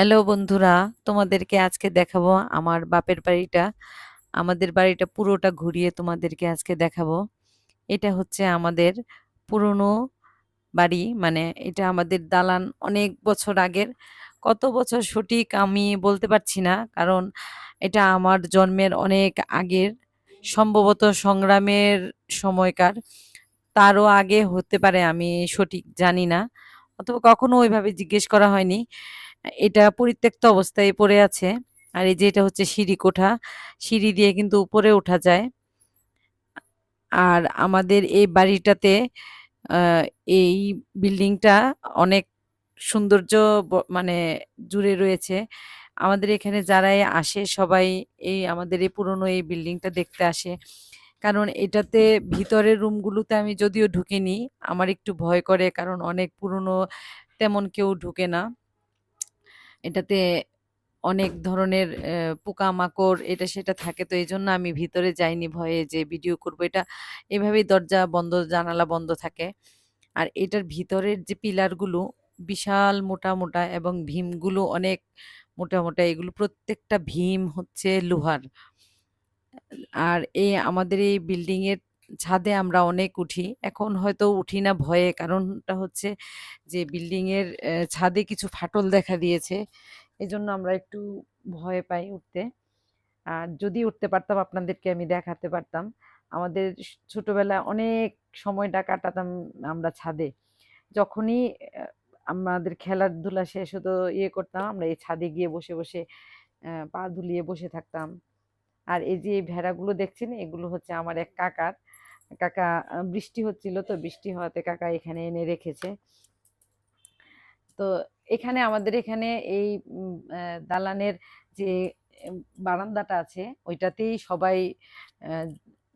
Hello বন্ধুরা, তোমাদেরকে আজকে দেখাবো আমার বাপের বাড়িটা। আমাদের বাড়িটা পুরোটা ঘুরিয়ে তোমাদেরকে আজকে দেখাবো। এটা হচ্ছে আমাদের পুরনো বাড়ি মানে এটা আমাদের দালান অনেক বছর আগের। কত বছর সঠিক আমি বলতে পারছি না, কারণ এটা আমার জন্মের অনেক আগের, সম্ভবত সংগ্রামের সময়কার। তারও আগে হতে পারে আমি সঠিক জানি না, অথবা কখনো ওইভাবে জিজ্ঞেস করা হয়নি। এটা পরিত্যক্ত অবস্থায় পড়ে আছে। আর এই যে এটা হচ্ছে সিঁড়ি কোঠা। সিঁড়ি দিয়ে কিন্তু উপরে ওঠা যায়। আর আমাদের এই বাড়িটাতে এই বিল্ডিংটা অনেক সৌন্দর্য মানে জুড়ে রয়েছে। আমাদের এখানে যারাই আসে সবাই এই আমাদের এই পুরনো এই বিল্ডিংটা দেখতে আসে। কারণ এটাতে ভিতরের রুমগুলোতে আমি যদিও ঢুকিনি, আমার একটু ভয় করে কারণ অনেক পুরনো তেমন কেউ ঢুকে না। এটাতে অনেক ধরনের পোকামাকড় এটা সেটা থাকে। তো এই জন্য আমি ভিতরে যাইনি ভয়ে যে ভিডিও করব। এটা এভাবেই দরজা বন্ধ, জানালা বন্ধ থাকে। আর এটার ভিতরের যে পিলারগুলো বিশাল মোটা মোটা এবং ভীমগুলো অনেক মোটা মোটা, এগুলো প্রত্যেকটা ভীম হচ্ছে লোহার। আর এই আমাদের এই বিল্ডিং এর ছাদে আমরা অনেক উঠি। এখন হয়তো উঠি না ভয়ে। কারণটা হচ্ছে যে বিল্ডিং এর ছাদে কিছু ফাটল দেখা দিয়েছে। এজন্য আমরা একটু ভয় পাই উঠতে। আর যদি উঠতে পারতাম, আপনাদেরকে আমি দেখাতে পারতাম। আমাদের ছোটবেলায় অনেক সময়টা কাটাতাম আমরা ছাদে। যখনই আমাদের খেলাধুলা শেষ হতো ইয়ে করতাম, আমরা এই ছাদে গিয়ে বসে বসে পা দুলিয়ে বসে থাকতাম। আর এই যে ভেড়াগুলো দেখছেন, এগুলো হচ্ছে আমার এক কাকার। কাকা বৃষ্টি হচ্ছিল তো বৃষ্টি হওয়াতে কাকা এখানে এনে রেখেছে। তো এখানে আমাদের এখানে এই দালানের যে বারান্দাটা আছে ওইটাতেই সবাই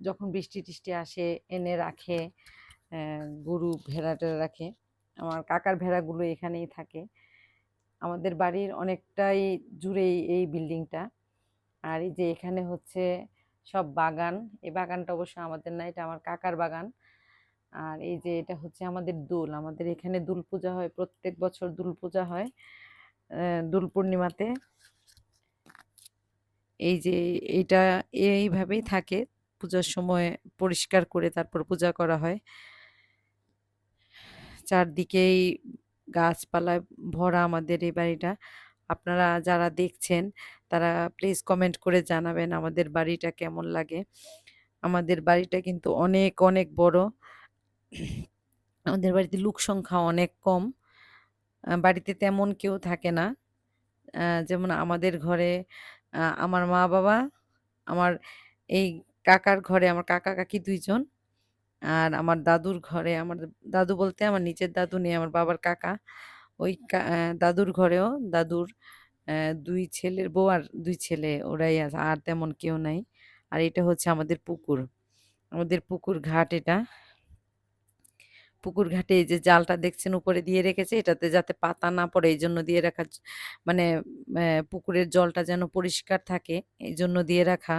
যখন বৃষ্টি টিষ্টি আসে এনে রাখে গরু ভেড়া টেড়া রাখে। আমার কাকার ভেড়াগুলো এখানেই থাকে। আমাদের বাড়ির অনেকটাই জুড়েই এই বিল্ডিংটা। আর এই যে এখানে হচ্ছে সব বাগান। এই বাগানটা অবশ্য আমাদের না, এটা আমার কাকার বাগান। আর এই যে এটা হচ্ছে আমাদের দোল। আমাদের এখানে দোল পূজা হয়, প্রত্যেক বছর দোল পূজা হয় দোল পূর্ণিমাতে। এই যে এটা এইভাবেই থাকে, পূজার সময় পরিষ্কার করে তারপর পূজা করা হয়। চারদিকেই গাছপালায় ভরা আমাদের এই বাড়িটা। আপনারা যারা দেখছেন, তারা প্লিজ কমেন্ট করে জানাবেন আমাদের বাড়িটা কেমন লাগে। আমাদের বাড়িটা কিন্তু অনেক অনেক বড়। আমাদের বাড়িতে লোক সংখ্যা অনেক কম। বাড়িতে তেমন কেউ থাকে না। যেমন আমাদের ঘরে আমার মা বাবা, আমার এই কাকার ঘরে আমার কাকা কাকি দুইজন। আর আমার দাদুর ঘরে, আমার দাদু বলতে আমার নিজের দাদু নেই, আমার বাবার কাকা। ওই দাদুর ঘরেও, দাদুর দুই ছেলের বউ আর দুই ছেলে, ওরাই আছে, আর তেমন কেউ নাই। আর এটা হচ্ছে আমাদের পুকুর আমাদের পুকুর ঘাট এটা। পুকুর ঘাটে যে জালটা দেখছেন উপরে দিয়ে রেখেছে, এটাতে যাতে পাতা না পড়ে, এই জন্য দিয়ে রাখা মানে পুকুরের জলটা যেন পরিষ্কার থাকে, এই জন্য দিয়ে রাখা।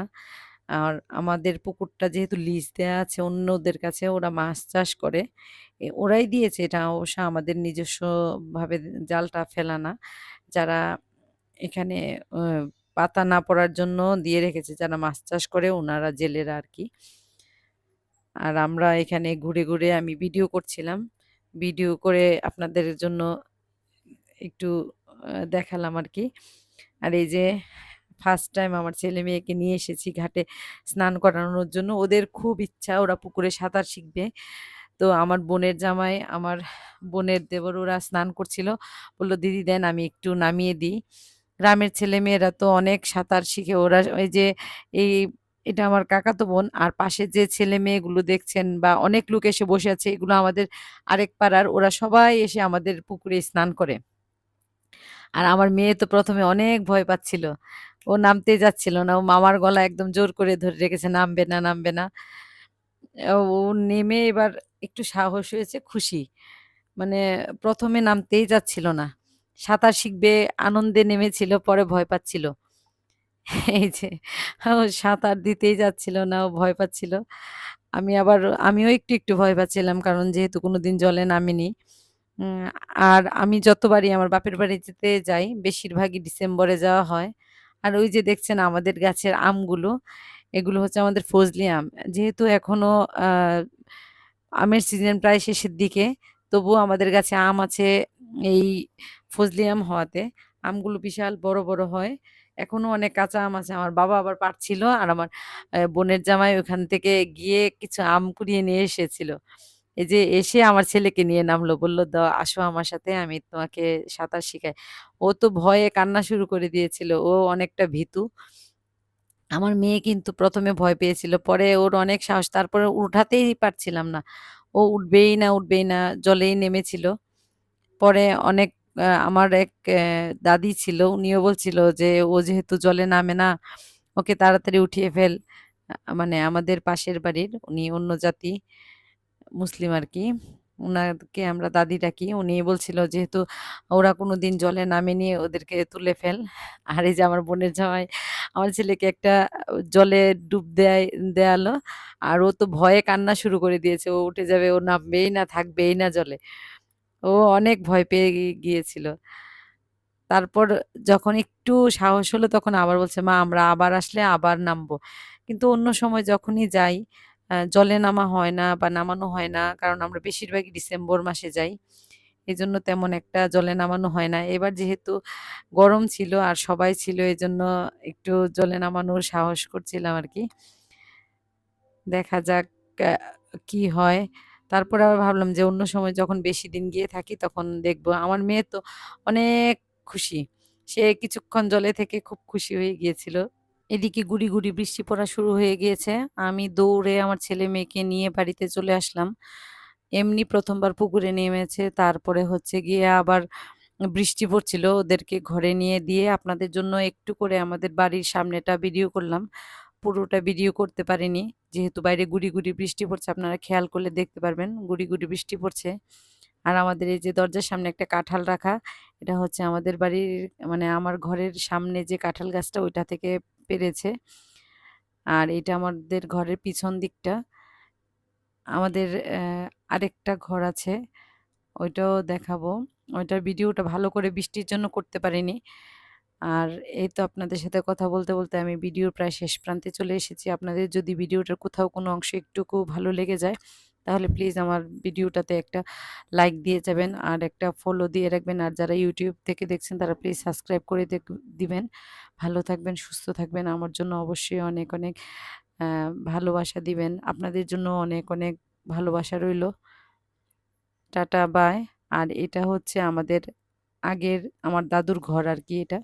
আর আমাদের পুকুরটা যেহেতু লিজ দেওয়া আছে অন্যদের কাছে ওরা মাছ চাষ করে। এ, ওরাই দিয়েছে এটা অবশ্য আমাদের নিজস্বভাবে জালটা ফেলা না। যারা এখানে পাতা না পড়ার জন্য দিয়ে রেখেছে যারা মাছ চাষ করে ওনারা জেলেরা আর কি আর আমরা এখানে ঘুরে ঘুরে আমি ভিডিও করছিলাম। ভিডিও করে আপনাদের জন্য একটু দেখালাম আর কি আর এই যে ফার্স্ট টাইম আমার ছেলে মেয়েকে নিয়ে এসেছি ঘাটে স্নান করানোর জন্য। ওদের খুব ইচ্ছা, ওরা পুকুরে সাঁতার শিখবে। তো আমার বোনের জামাই, আমার বোনের দেবর ওরা স্নান করছিল। বলল, দিদি দেন, আমি একটু নামিয়ে দিই। গ্রামের ছেলে মেয়েরা তো অনেক সাঁতার শিখে। ওরা ওই যে এই, এটা আমার কাকাতো বোন। আর পাশে যে ছেলে মেয়েগুলো দেখছেন বা অনেক লোক এসে বসে আছে, এগুলো আমাদের আরেক পাড়ার। ওরা সবাই এসে আমাদের পুকুরে স্নান করে। আর আমার মেয়ে তো প্রথমে অনেক ভয় পাচ্ছিল। ও নামতেই যাচ্ছিল না। ও মামার গলা একদম জোর করে ধরে রেখেছে, নামবে না নামবে না। ও নেমে এবার একটু সাহস হয়েছে, খুশি। মানে প্রথমে নামতেই যাচ্ছিল না। সাঁতার শিখবে, আনন্দে নেমেছিল, পরে ভয় পাচ্ছিল। এই যে, ও সাঁতার দিতেই যাচ্ছিল না, ও ভয় পাচ্ছিল। আমি আবার, আমিও একটু একটু ভয় পাচ্ছিলাম, কারণ যেহেতু কোনোদিন জলে নামিনি। আর আমি যতবারই আমার বাপের বাড়ি যেতে যাই, বেশিরভাগই ডিসেম্বরে যাওয়া হয়। আর ওই যে দেখছেন আমাদের গাছের আমগুলো, এগুলো হচ্ছে আমাদের ফজলি আম। যেহেতু এখনও আমের সিজন প্রায় শেষের দিকে, তবুও আমাদের গাছে আম আছে এই ফজলি আম হওয়াতে আমগুলো বিশাল বড়, বড় হয়। এখনও অনেক কাঁচা আম আছে। আমার বাবা আবার পাড়ছিল আর আমার বোনের জামাই ওখান থেকে গিয়ে কিছু আম কুড়িয়ে নিয়ে এসেছিল। এই যে এসে আমার ছেলেকে নিয়ে নামলো। বলল, "দ আসো আমার সাথে আমি তোমাকে সাঁতার শিখাই।" ও তো ভয়ে কান্না শুরু করে দিয়েছিল। ও অনেকটা ভীতু। আমার মেয়ে কিন্তু প্রথমে ভয় পেয়েছিল। পরে ওর অনেক সাহস। তারপরে উঠাতেই পারছিলাম না। ও উঠবেই না, উঠবেই না। জলেই নেমেছিল। পরে অনেক আমার এক দাদি ছিল। উনিও বলছিল যে, "ও যেহেতু জলে নামে না, ওকে তাড়াতাড়ি উঠিয়ে ফেল।" মানে আমাদের পাশের বাড়ির উনি অন্য জাতি, মুসলিম আর কি ওনাকে আমরা দাদি ডাকি। উনি বলছিল যেহেতু ওরা কোনো দিন জলে নামেনি ওদেরকে তুলে ফেল। আর এই যে আমার বোনের জামাই আমার ছেলেকে একটা জলে ডুব দেয় দেয়ালো। আর ও তো ভয়ে কান্না শুরু করে দিয়েছে। ও উঠে যাবে, ও নামবেই না, থাকবেই না জলে। ও অনেক ভয় পেয়ে গিয়েছিল। তারপর যখন একটু সাহস হলো তখন আবার বলছে, "মা আমরা আবার আসলে আবার নামবো।" কিন্তু অন্য সময় যখনই যাই জলে নামা হয় না বা নামানো হয় না। কারণ আমরা বেশিরভাগই ডিসেম্বর মাসে যাই। এজন্য তেমন একটা জলে নামানো হয় না। এবার যেহেতু গরম ছিল আর সবাই ছিল এই জন্য একটু জলে নামানোর সাহস করছিলাম আর কি দেখা যাক কি হয়। তারপরে আবার ভাবলাম যে অন্য সময় যখন বেশি দিন গিয়ে থাকি তখন দেখব। আমার মেয়ে তো অনেক খুশি। সে কিছুক্ষণ জলে থেকে খুব খুশি হয়ে গিয়েছিল। এদিকে গুড়ি গুড়ি বৃষ্টি পড়া শুরু হয়ে গিয়েছে। আমি দৌড়ে আমার ছেলে-মেয়েকে নিয়ে বাড়িতে চলে আসলাম। এমনি প্রথমবার পুকুরে নেমেছে। তারপরে হচ্ছে গিয়ে আবার বৃষ্টি পড়ছিল। ওদেরকে ঘরে নিয়ে দিয়ে আপনাদের জন্য একটু করে আমাদের বাড়ির সামনেটা ভিডিও করলাম। পুরোটা ভিডিও করতে পারিনি। যেহেতু বাইরে গুড়ি গুড়ি বৃষ্টি পড়ছে আপনারা খেয়াল করলে দেখতে পারবেন। গুড়ি গুড়ি বৃষ্টি পড়ছে। আর আমাদের এই যে দরজার সামনে একটা কাঁঠাল রাখা, এটা হচ্ছে আমাদের বাড়ির মানে আমার ঘরের সামনে যে কাঁঠাল গাছটা ওইটা থেকে পেড়েছে। আর এটা আমাদের ঘরের পিছন দিকটা। আমাদের আরেকটা ঘর আছে। ওইটাও দেখাবো। ওইটার ভিডিওটা ভালো করে বৃষ্টির জন্য করতে পারিনি। আর এই তো আপনাদের সাথে কথা বলতে, বলতে আমি ভিডিওর প্রায় শেষ প্রান্তে চলে এসেছি। আপনাদের যদি ভিডিওটার কোথাও কোনো অংশ একটুকু ভালো লেগে যায়, তাহলে প্লিজ আমার ভিডিওটাতে একটা লাইক দিয়ে যাবেন আর একটা ফলো দিয়ে রাখবেন। আর যারা ইউটিউব থেকে দেখছেন তারা প্লিজ সাবস্ক্রাইব করে দিবেন। ভালো থাকবেন, সুস্থ থাকবেন। আমার জন্য অবশ্যই অনেক, অনেক ভালোবাসা দিবেন। আপনাদের জন্য অনেক, অনেক ভালোবাসা রইল। Tata bye. আর এটা হচ্ছে আমাদের আগের আমার দাদুর ঘর আর কি এটা।